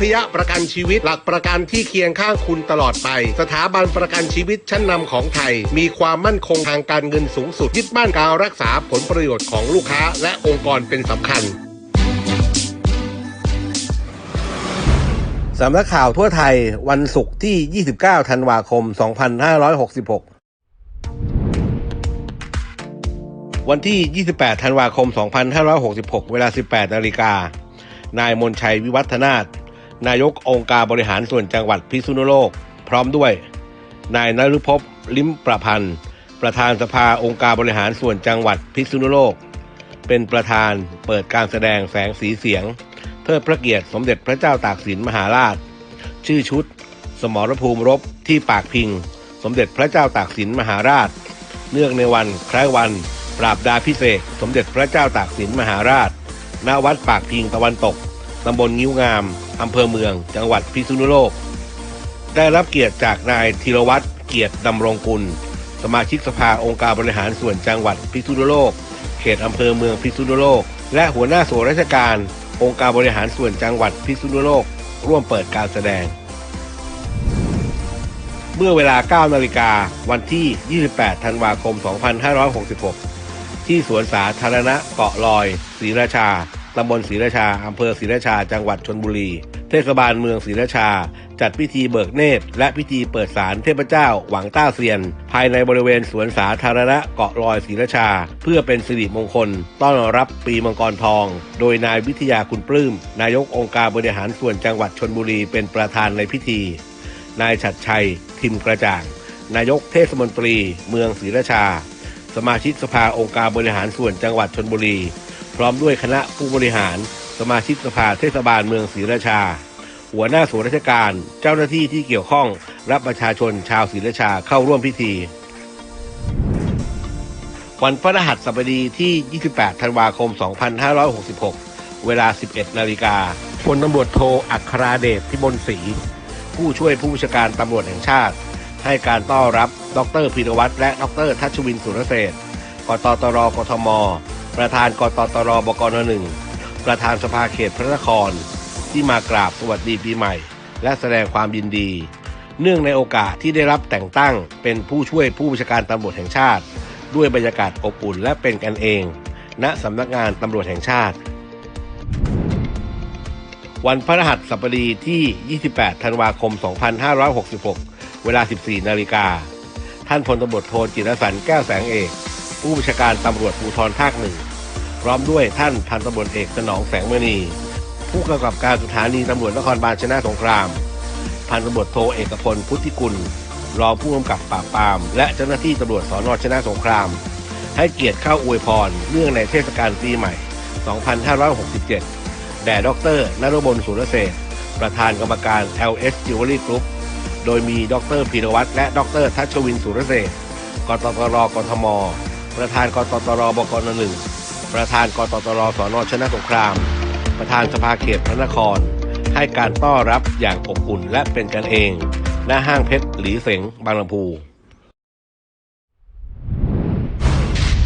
พยประกันชีวิตหลักประกันที่เคียงข้างคุณตลอดไป สถาบันประกันชีวิตชั้นนำของไทย มีความมั่นคงทางการเงินสูงสุดยึดมั่นการรักษาผลประโยชน์ของลูกค้า และองค์กรเป็นสำคัญสำนักข่าวทั่วไทยวันศุกร์ที่ 29 ธันวาคม 2566วันที่ 28 ธันวาคม 2566 เวลา 18 นาฬิกา นายมนชัยวิวัฒนาถ นายกองค์การบริหารส่วนจังหวัดพิษณุโลก พร้อมด้วย นายนฤพพลิมประพันธ์ ประธานสภาองค์การบริหารส่วนจังหวัดพิษณุโลก เป็นประธานเปิดการแสดงแสงสีเสียงเทิดพระเกียรติสมเด็จพระเจ้าตากสินมหาราช ชื่อชุด สมรภูมิรบที่ปากพิง สมเด็จพระเจ้าตากสินมหาราช เนื่องในวันคล้ายวัน ปราบดาพิเศษ สมเด็จพระเจ้าตากสินมหาราชณวัดปากพิงตะวันตก ตำบลงิ้วงาม อำเภอเมือง จังหวัดพิษณุโลก ได้รับเกียรติจากนายธีรวัตรเกียรติดำรงกุล สมาชิกสภาองค์การบริหารส่วนจังหวัดพิษณุโลก เขตอำเภอเมืองพิษณุโลก และหัวหน้าส่วนราชการ องค์การบริหารส่วนจังหวัดพิษณุโลก ร่วมเปิดการแสดง เมื่อเวลา 9 นาฬิกาวันที่ 28 ธันวาคม 2566 ที่สวนสาธารณะเกาะลอยศรีราชา ตำบลศรีราชา อำเภอศรีราชา จังหวัดชนบุรี เทศบาลเมืองศรีราชา จัดพิธีเบิกเนตร และพิธีเปิดศาลเทพเจ้า หวังต้าเซียน ภายในบริเวณสวนสาธารณะเกาะลอยศรีราชา เพื่อเป็นสิริมงคล ต้อนรับปีมังกรทอง โดยนายวิทยาคุณปลื้ม นายกองค์การบริหารส่วนจังหวัดชนบุรีเป็นประธานในพิธี นายฉัดชัย ทิมกระจ่าง นายกเทศมนตรี เมืองศรีราชา สมาชิกสภาองค์การบริหารส่วนจังหวัดชนบุรี พร้อมด้วยคณะผู้บริหาร สมาชิกสภาเทศบาลเมืองศรีราชา หัวหน้าส่วนราชการ เจ้าหน้าที่ที่เกี่ยวข้องรับประชาชนชาวศรีราชาเข้าร่วมพิธี วันพฤหัสบดีที่ 28 ธันวาคม 2566 เวลา 11 นาฬิกาพลตำรวจโทอัคราเดชพิมลศรีผู้ช่วยผู้บัญชาการตำรวจแห่งชาติ ให้การต้อนรับ ดรพีรวัตรและดรทัชวินสุรเศรษกตตรกทม ประธานกตตรบกนหนึ่งประธานสภาเขตพระนคร ที่มากราบสวัสดีปีใหม่ และแสดงความยินดี เนื่องในโอกาสที่ได้รับแต่งตั้งเป็นผู้ช่วยผู้บัญชาการตำรวจแห่งชาติ ด้วยบรรยากาศอบอุ่นและเป็นกันเอง ณสำนักงานตำรวจแห่งชาติ วันพฤหัสบดีที่ 28 ธันวาคม 2566 เวลา 14 นาฬิกา ท่านพลตำรวจโทจิรสันแก้วแสงเอก ผู้บัญชาการตำรวจภูธรภาคหนึ่งพร้อมด้วยท่านพันตำรวจเอกสนองแสงมณี ผู้กำกับการสถานีตำรวจนครบาลชนะสงคราม พันตำรวจโทเอกพลพุทธิกุลรองผู้กำกับปราบปราม และเจ้าหน้าที่ตำรวจสอนอชนะสงคราม ให้เกียรติเข้าอวยพรเนื่องในเทศกาลปีใหม่ 2567 แด่ดรนรบลสุรเศรษประธานกรรมการ LS Jewelry Group โดยมีดรพีรวัตรและดรทัชวินสุรเศรษกตตรกทม ประธานกตตรบกนหนึ่งประธานกตตรสนชนะสงคราม ประธานสภาเขตพระนคร ให้การต้อนรับอย่างอบอุ่นและเป็นกันเอง ณห้างเพชรหลีเสงบางลำพู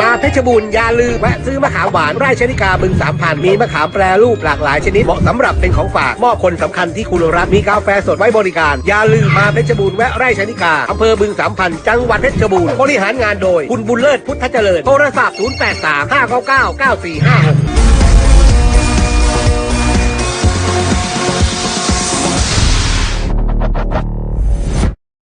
มาเพชรบูรณ์อย่าลืมแวะซื้อมะขามหวานไร่ชนิกาบึงสามพันมีมะขามแปรรูปหลากหลายชนิดเหมาะสำหรับเป็นของฝากมอบคนสำคัญที่คุณรักมีกาแฟสดไว้บริการ อย่าลืมมาเพชรบูรณ์แวะไร่ชนิกาอำเภอบึงสามพันจังหวัดเพชรบูรณ์บริหารงานโดย คุณบุญเลิศพุทธเจริญโทรศัพท์ 083 599 9456